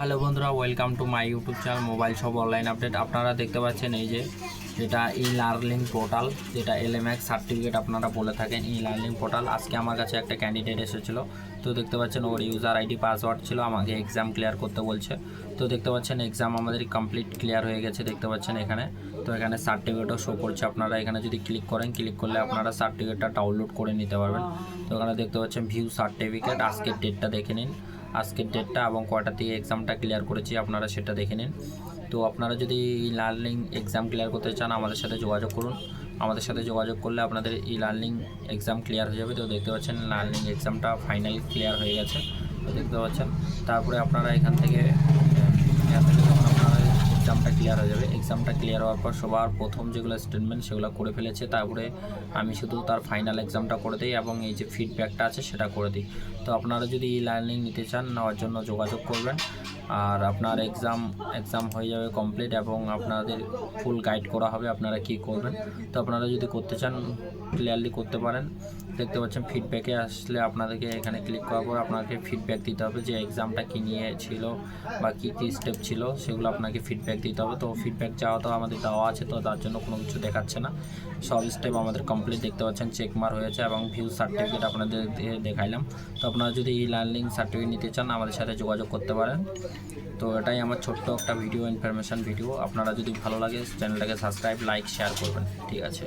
Hello বন্ধুরা welcome to my YouTube channel mobile shop online update আপনারা দেখতে পাচ্ছেন এই যে যেটা ই লার্নিং পোর্টাল যেটা এলএমএক্স সার্টিফিকেট আপনারা বলে থাকেন ই লার্নিং পোর্টাল আজকে আমার কাছে একটা ক্যান্ডিডেট এসেছিল। তো দেখতে পাচ্ছেন, ওর ইউজার আইডি পাসওয়ার্ড ছিল, আমাকে এক্সাম ক্লিয়ার করতে বলছে। তো দেখতে পাচ্ছেন এক্সাম আমাদের কমপ্লিট ক্লিয়ার হয়ে গেছে দেখতে পাচ্ছেন এখানে। তো এখানে সার্টিফিকেটও শো করছে আপনারা। এখানে যদি ক্লিক করেন ক্লিক করলে আপনারা সার্টিফিকেটটা ডাউনলোড করে নিতে পারবেন। তো এখানে দেখতে পাচ্ছেন ভিউ সার্টিফিকেট আজকের ডেটটা দেখে নিন। আজকের ডেটটা এবং কয়টা থেকে এক্সামটা ক্লিয়ার করেছি আপনারা সেটা দেখে নিন। তো আপনারা যদি লার্নিং এক্সাম ক্লিয়ার করতে চান, আমাদের সাথে যোগাযোগ করুন। আমাদের সাথে যোগাযোগ করলে আপনাদের ই লার্নিং এক্সাম ক্লিয়ার হয়ে যাবে। তো দেখতে পাচ্ছেন লার্নিং এক্সামটা ফাইনাল ক্লিয়ার হয়ে গেছে। তো দেখতে পাচ্ছেন, তারপরে আপনারা এখান থেকে এখান থেকে যখন আপনারা এক্সামটা ক্লিয়ার হয়ে যাবে এক্সামটা ক্লিয়ার হওয়ার পর সবার প্রথম যেগুলো স্টেটমেন্ট সেগুলো করে ফেলেছে, তারপরে আমি শুধু তার ফাইনাল এক্সামটা করে দিই এবং এই যে ফিডব্যাকটা আছে সেটা করে দিই। তো আপনারা যদি ই লার্নিং নিতে চান, নেওয়ার জন্য যোগাযোগ করবেন। আর আপনার এক্সাম এক্সাম হয়ে যাবে কমপ্লিট এবং আপনাদের ফুল গাইড করা হবে আপনারা কি করবেন। তো আপনারা যদি করতে চান ক্লিয়ারলি করতে পারেন। দেখতে পাচ্ছেন ফিডব্যাকে আসলে আপনাদেরকে এখানে ক্লিক করার পর আপনাকে ফিডব্যাক দিতে হবে যে এক্সামটা কী নিয়ে ছিল বা কী কী স্টেপ ছিল, সেগুলো আপনাকে ফিডব্যাক দিতে হবে। তো ফিডব্যাক চাওয়া তো আমাদের দেওয়া আছে, তো তার জন্য কোনো কিছু দেখাচ্ছে না। সব স্টেপ আমাদের কমপ্লিট দেখতে পাচ্ছেন চেক মার হয়েছে এবং ভিউ সার্টিফিকেট আপনাদের দেখাইলাম। তো আপনারা যদি ই লার্নিং সার্টিফিকেট নিতে চান, আমাদের সাথে যোগাযোগ করতে পারেন। তো এটাই আমার ছোট্ট একটা ভিডিও ইনফরমেশান ভিডিও আপনারা যদি ভালো লাগে চ্যানেলটাকে সাবস্ক্রাইব লাইক শেয়ার করবেন। ঠিক আছে।